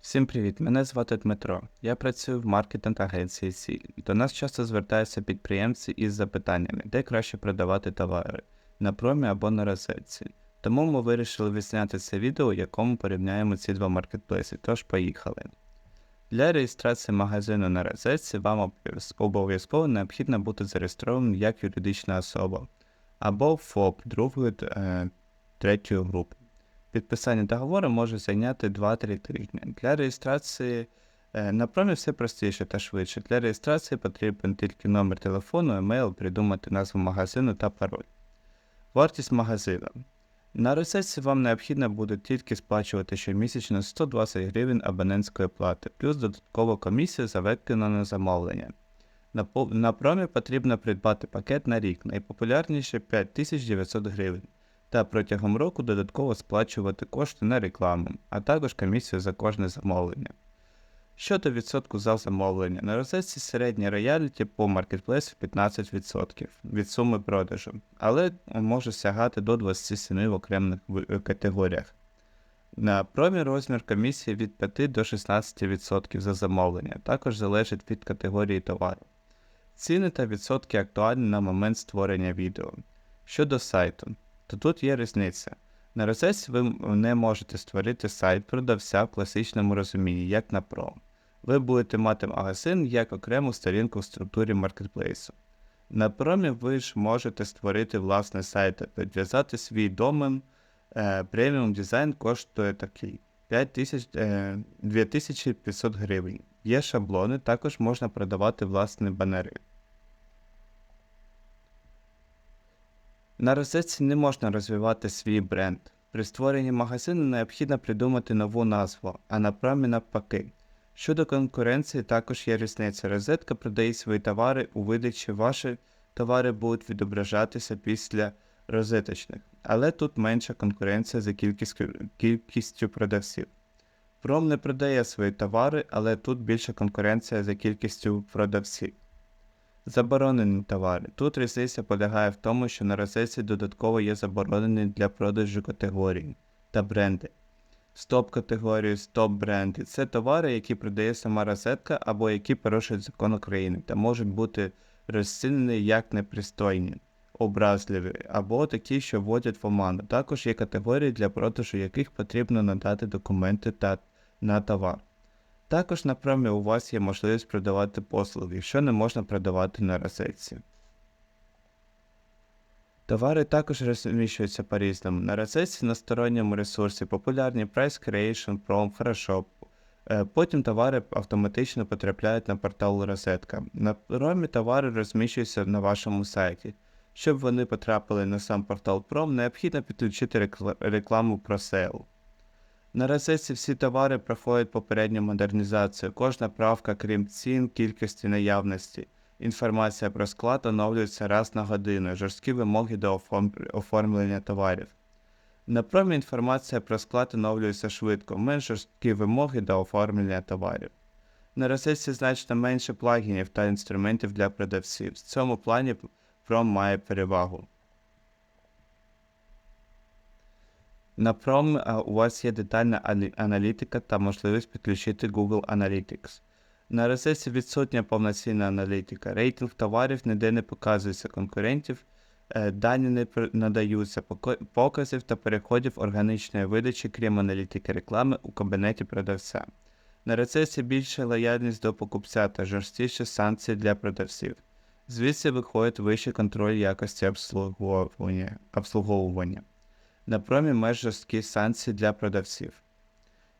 Всім привіт! Мене звати Дмитро. Я працюю в маркетинг-агенції Сіль. До нас часто звертаються підприємці із запитаннями, де краще продавати товари на промі або на розетці. Тому ми вирішили відзняти це відео, в якому порівняємо ці два маркетплейси. Тож поїхали. Для реєстрації магазину на розетці вам обов'язково необхідно бути зареєстрованим як юридична особа або ФОП другої е, третьої групи. Підписання договору може зайняти 2-3 тижні. Для реєстрації е, на промі все простіше та швидше. Для реєстрації потрібен тільки номер телефону, емейл, придумати назву магазину та пароль. Вартість магазину. На розетці вам необхідно буде тільки сплачувати щомісячно 120 гривень абонентської плати, плюс додаткова комісія за виконане замовлення. На, на промі потрібно придбати пакет на рік, найпопулярніше 5900 гривень та протягом року додатково сплачувати кошти на рекламу, а також комісію за кожне замовлення. Щодо відсотку за замовлення, на розетці середній рояліті по маркетплейсу 15% від суми продажу, але може сягати до 27% в окремих категоріях. На промі розмір комісії від 5 до 16% за замовлення, також залежить від категорії товару. Ціни та відсотки актуальні на момент створення відео. Щодо сайту, то тут є різниця. На розетці ви не можете створити сайт продавця в класичному розумінні, як на Pro. Ви будете мати магазин як окрему сторінку в структурі маркетплейсу. На промі ви ж можете створити власний сайт підв'язати свій домен. Е, преміум дизайн коштує такий 5000, е, 2500 гривень. Є шаблони, також можна продавати власні банери. На розетці не можна розвивати свій бренд. При створенні магазину необхідно придумати нову назву, а на промі навпаки. Щодо конкуренції, також є різниця. Розетка продає свої товари у видачі, ваші товари будуть відображатися після розеточних, але тут менша конкуренція за кількістю продавців. Пром не продає свої товари, але тут більша конкуренція за кількістю продавців. Заборонені товари. Тут різниця полягає в тому, що на розетці додатково є заборонені для продажу категорії та бренди. Стоп-категорії, стоп-бренди це товари, які продає сама розетка або які порушують закон України та можуть бути розцінені як непристойні, образливі або такі, що вводять в оману. Також є категорії, для продажу яких потрібно надати документи та на товар. Також на промі у вас є можливість продавати послуги, що не можна продавати на розетці. Товари також розміщуються по-різному. На розетці на сторонньому ресурсі популярні Price Creation, Prom, Photoshop. Е, Потім товари автоматично потрапляють на портал Розетка. На промі товари розміщуються на вашому сайті. Щоб вони потрапили на сам портал Prom, необхідно підключити рекла- рекламу ProSale. На розетці всі товари проходять попередню модернізацію. Кожна правка, крім цін, кількості наявності. Інформація про склад оновлюється раз на годину, жорсткі вимоги до оформ- оформлення товарів. На промі інформація про склад оновлюється швидко, менш жорсткі вимоги до оформлення товарів. На розетці значно менше плагінів та інструментів для продавців. В цьому плані пром має перевагу. На Prom у вас є детальна аналітика та можливість підключити Google Analytics. На розетці відсутня повноцінна аналітика. Рейтинг товарів ніде не показується конкурентів, е, дані не надаються показів та переходів органічної видачі, крім аналітики реклами у кабінеті продавця. На розетці більша лояльність до покупця та жорсткіші санкції для продавців. Звідси виходить вищий контроль якості обслуговування. На промі меж жорсткі санкції для продавців.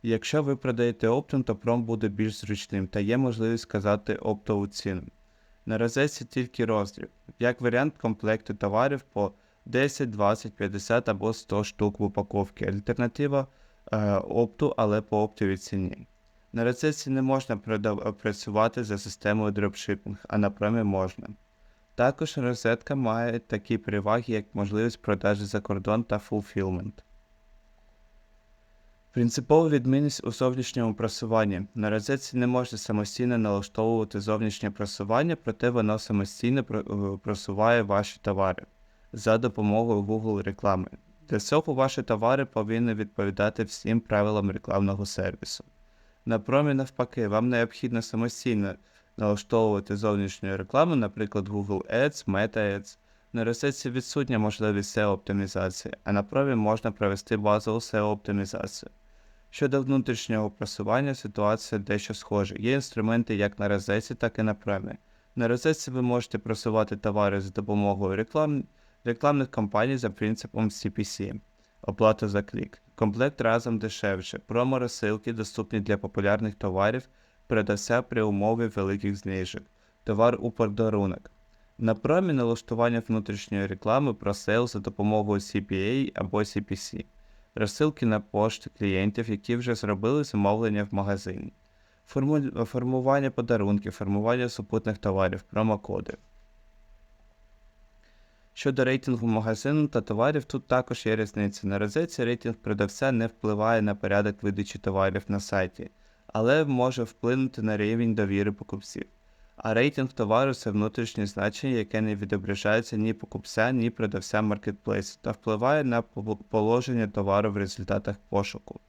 Якщо ви продаєте оптом, то пром буде більш зручним та є можливість сказати оптову ціну. На розетці тільки роздріб, як варіант комплекту товарів по 10, 20, 50 або 100 штук в упаковці. Альтернатива е, опту, але по оптовій ціні. На розетці не можна працювати за системою дропшипінг, а на промі можна. Також розетка має такі переваги, як можливість продажі за кордон та фулфілмент. Принципова відмінність у зовнішньому просуванні. На розетці не можна самостійно налаштовувати зовнішнє просування, проте воно самостійно е, просуває ваші товари за допомогою Google реклами. Для цього ваші товари повинні відповідати всім правилам рекламного сервісу. На промі навпаки, вам необхідно самостійно налаштовувати зовнішню рекламу, наприклад, Google Ads, Meta Ads. На розетці відсутня можливість SEO-оптимізації, а на промі можна провести базову SEO-оптимізацію. Щодо внутрішнього просування, ситуація дещо схожа. Є інструменти як на розетці, так і на премі. На розетці ви можете просувати товари за допомогою реклам... рекламних кампаній за принципом CPC, оплата за клік. Комплект разом дешевше, промо-розсилки доступні для популярних товарів, передався при умові великих знижок, товар у подарунок. На промі налаштування внутрішньої реклами про за допомогою CPA або CPC розсилки на пошти клієнтів, які вже зробили замовлення в магазині, форму... формування подарунків, формування супутних товарів, промокоди. Щодо рейтингу магазину та товарів, тут також є різниця. На розетці рейтинг продавця не впливає на порядок видачі товарів на сайті, але може вплинути на рівень довіри покупців. А рейтинг товару це внутрішнє значення, яке не відображається ні покупця, ні продавця маркетплейсу, та впливає на положення товару в результатах пошуку.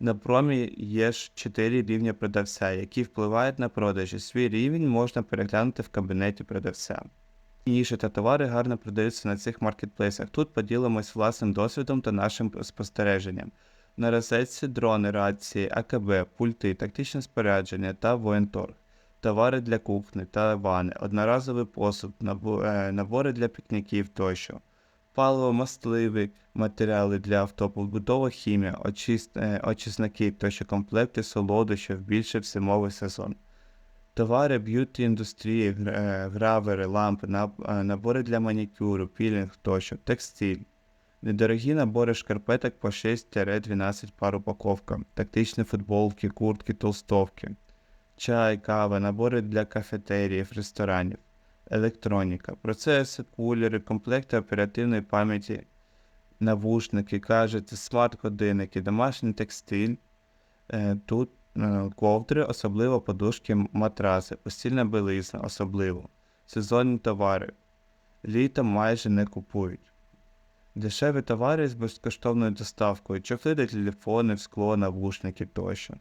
На промі є ж 4 рівня продавця, які впливають на продажі. Свій рівень можна переглянути в кабінеті продавця. Ніші та товари гарно продаються на цих маркетплейсах. Тут поділимось власним досвідом та нашим спостереженням. На розетці дрони, рації, АКБ, пульти, тактичне спорядження та воєнторг товари для кухні та ванни, одноразовий посуд, е, набори для пікніків тощо, паливо, мастливі матеріали для авто, побутова хімія, е, очисники тощо комплекти солодощів більше в зимовий сезон. Товари б'юті індустрії, е, гравери, лампи, набори для манікюру, пілінг тощо, текстиль. Недорогі набори шкарпеток по 6-12 пар упаковка, тактичні футболки, куртки, толстовки чай, кава, набори для кафетеріїв, ресторанів, електроніка, процеси, кулери, комплекти оперативної пам'яті, навушники, кажете, смарт-годинники, домашній текстиль. Е, Тут е, ковдри, особливо подушки, матраси, постільна білизна, особливо, сезонні товари. Літом майже не купують. Дешеві товари з безкоштовною доставкою, чохли для телефонів, скло, навушники тощо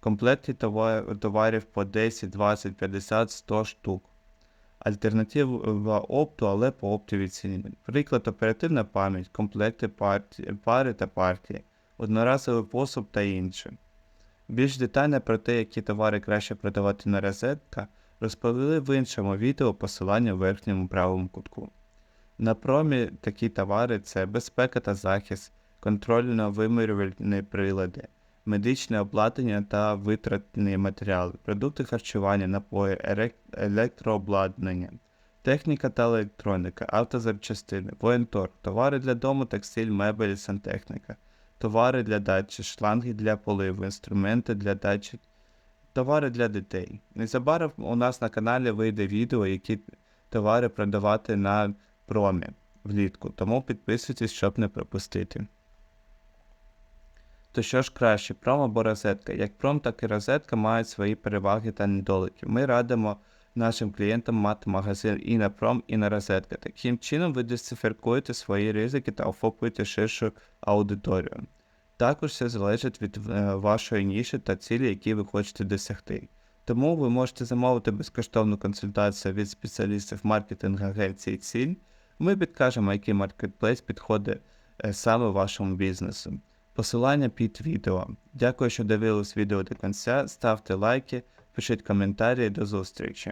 комплекти товарів по 10, 20, 50, 100 штук. Альтернатива опту, але по оптовій ціні. Приклад оперативна пам'ять, комплекти парті, пари та партії, одноразовий посуд та інше. Більш детально про те, які товари краще продавати на розетка, розповіли в іншому відео посилання в верхньому правому кутку. На промі такі товари це безпека та захист, контрольно-вимірювальні прилади, медичне обладнання та витратні матеріали, продукти харчування, напої, електрообладнання, техніка та електроніка, автозапчастини, воєнтор, товари для дому, текстиль, мебелі, сантехніка, товари для дачі, шланги для поливу, інструменти для дачі, товари для дітей. Незабаром у нас на каналі вийде відео, які товари продавати на промі влітку, тому підписуйтесь, щоб не пропустити. То що ж краще, пром або розетка? Як пром, так і розетка мають свої переваги та недоліки. Ми радимо нашим клієнтам мати магазин і на пром, і на розетка. Таким чином ви дисциферкуєте свої ризики та охоплюєте ширшу аудиторію. Також все залежить від е, вашої ніші та цілі, які ви хочете досягти. Тому ви можете замовити безкоштовну консультацію від спеціалістів маркетинг агенції Ціль. Ми підкажемо, який маркетплейс підходить е, саме вашому бізнесу. Посилання під відео. Дякую, що дивились відео до кінця. Ставте лайки, пишіть коментарі. До зустрічі!